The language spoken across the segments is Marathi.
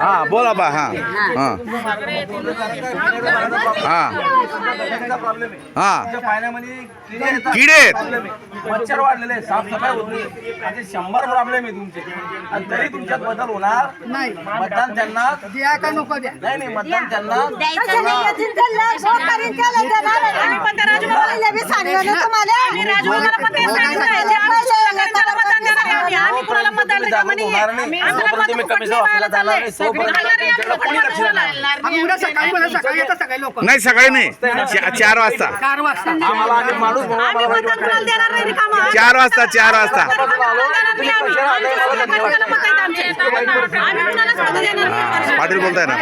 हा बोला बा हा. हा. हा. हा. किडे आहेत. मच्छर वाढलेले आहे, साफसफाई होत नाही. असे शंभर प्रॉब्लेम आहे तुमचे. आणि तरी तुमच्यात बदल होणार नाही. मतदान त्यांना द्या का नको द्या? नाही नाही मतदान त्यांना नाही येतील लय बी सांगितलं. आम्ही कुणाला मतदान नाही नाही. आम्ही उद्या सकाळी बोला सकाळी येतात सकाळी लोक. नाही सकाळी नाही. चा- चार वाजता. चार वाजता. आम्हाला आम्ही माणूस म्हणून आम्ही आम्हाला मतदान कुणाला देणार नाही रिकामं. चार वाजता चार वाजता. आम्ही कुणाला मत आहेत आमचे. आम्ही कुणालाच मत देणार नाही. पाटील बोलताय ना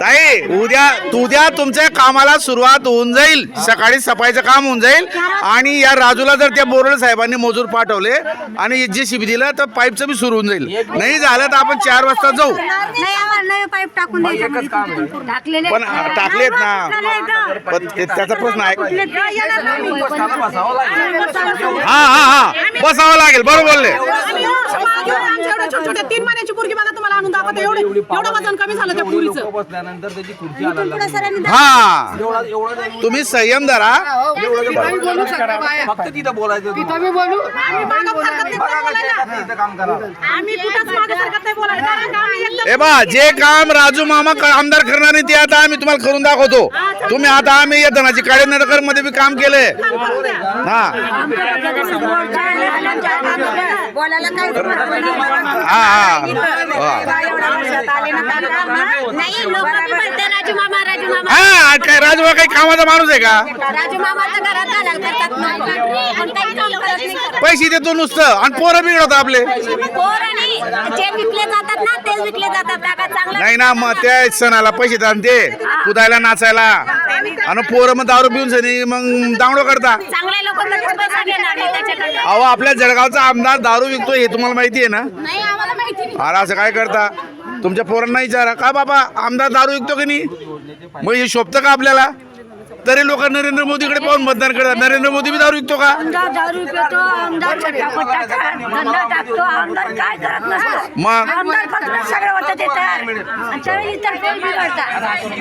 ताई उद्या उद्या तुमच्या कामाला सुरुवात होऊन जाईल सकाळी सफाईचं काम होऊन जाईल आणि या राजूला जर त्या बोरडे साहेबांनी मजूर पाठवले आणि जे शिबी दिलं तर पाईपचं बी सुरू होऊन जाईल नाही झालं तर आपण चार वाजता जाऊ नाही आम्हाला नवे पाईप टाकून द्यायचे टाकलेले पण टाकलेत ना पण त्याचा प्रश्न आहे हा हा हा बसावं लागेल बरोबर बोलले तीन महिन्याची पोरगी बघा तुम्हाला आणून दाखवते. एवढे एवढं वजन कमी झालं त्या एवढी पुरीचं. लोकं बसल्यानंतर त्याची खुर्ची आणायला लागली. हा. एवढा एवढं जरी- तुम्ही संयम धरा. फक्त तिथं बोलायचं तिथं तुम्हाला. मी बोलू. आम्ही मागं सरकत नाही बघा कसे बोलायला. आता इथं काम करा आम्ही कुठंच मागे सरकत नाही बोलायला कारण का आम्ही एकदम ए बा जे काम राजू मामा क- आमदार करणार नाही ते आता आम्ही तुम्हाला करून दाखवतो. तुम्ही आता आम्ही या धनाची काळे नगरमध्ये बी काम केलंय. हा. बोलायला काय हा हा. वा. नाही लोक म्हणते राजू मामा राजू मामा? हा काय राजूबा काही कामाचा माणूस आहे का? राजू मामा तर घरात घालायला करतात लोकं. आणि काही काम करत नाही. पैसे देतो नुसतं. आणि पोरं बिघडत आपले. पोरांनी जे विकले जातात ना तेच विकले जातात. त्या चांगलं नाही ना मग त्या सणाला पैसे देतात ते कुदायला नाचायला. आणि पोरं मग दारू पिऊन सनी मग दांगडो करता. चांगले लोक पैसा घेणार नाही त्याच्याकडे अहो आपल्या जळगावचा आमदार दारू विकतो हे तुम्हाला माहिती आहे ना? नाही आम्हाला माहिती नाही. अरे असं काय करता? तुमच्या पोरांना विचारा. का बाबा आमदार दारू विकतो की नाही? मग हे शोभतं का आपल्याला? तरी लोक नरेंद्र मोदीकडे पाहून मतदान करतात. नरेंद्र मोदी बी दारू विकतो का? आमदार दारू पितो आमदार धंदा टाकतो आमदार काय करत नसतो. मग? आमदार फक्त सगळं होतं ते तयार. आणि सगळे इतर फेल बिघडतात